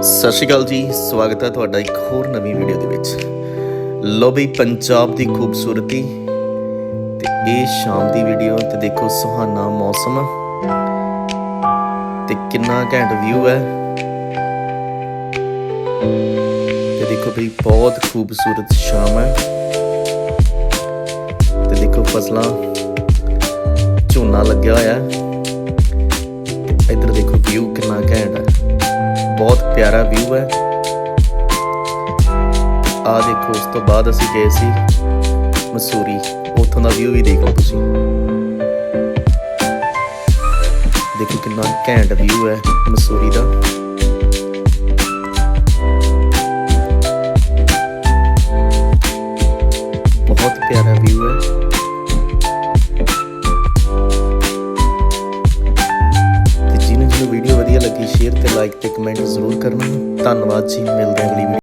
ਸਤਿ ਸ਼੍ਰੀ ਅਕਾਲ ਜੀ, ਸਵਾਗਤ ਹੈ ਤੁਹਾਡਾ ਇੱਕ ਹੋਰ ਨਵੀਂ ਵੀਡੀਓ ਦੇ ਵਿੱਚ। ਲੋ ਬਈ, ਪੰਜਾਬ ਦੀ ਖੂਬਸੂਰਤੀ ਤੇ ਇਹ ਸ਼ਾਮ ਦੀ ਵੀਡੀਓ ਤੇ ਦੇਖੋ ਸੁਹਾਨਾ ਮੌਸਮ। ਤੇ ਕਿੰਨਾ ਘੈਂਟ ਵਿਊ ਹੈ। ਤੇ ਦੇਖੋ ਬਈ, ਬਹੁਤ ਖੂਬਸੂਰਤ ਸ਼ਾਮ ਹੈ। ਤੇ ਦੇਖੋ ਫਸਲਾਂ, ਝੋਨਾ ਲੱਗਿਆ ਹੋਇਆ ਹੈ। ਤੇ ਇੱਧਰ ਦੇਖੋ ਵਿਊ ਕਿੰਨਾ ਘੈਂਟ ਬਹੁਤ ਪਿਆਰਾ ਵਿਊ ਹੈ। ਆ ਦੇਖੋ, ਉਸ ਤੋਂ ਬਾਅਦ ਅਸੀਂ ਗਏ ਸੀ ਮਸੂਰੀ। ਉੱਥੋਂ ਦਾ ਵਿਊ ਵੀ ਦੇਖ ਲਓ ਤੁਸੀਂ। ਦੇਖੋ ਕਿੰਨਾ ਘੈਂਟ ਵਿਊ ਹੈ ਮਸੂਰੀ ਦਾ। ਬਹੁਤ ਪਿਆਰਾ ਵਿਊ ਹੈ। ਤੇ ਜਿਹਨੂੰ ਜਿਹਨੂੰ ਵੀਡੀਓ ਲੱਗੀ ਸ਼ੇਅਰ ਤੇ ਲਾਈਕ ਤੇ ਕਮੈਂਟ ਜ਼ਰੂਰ ਕਰਨਾ। ਧੰਨਵਾਦ ਜੀ ਮਿਲਦੇ ਹਾਂ ਅਗਲੀ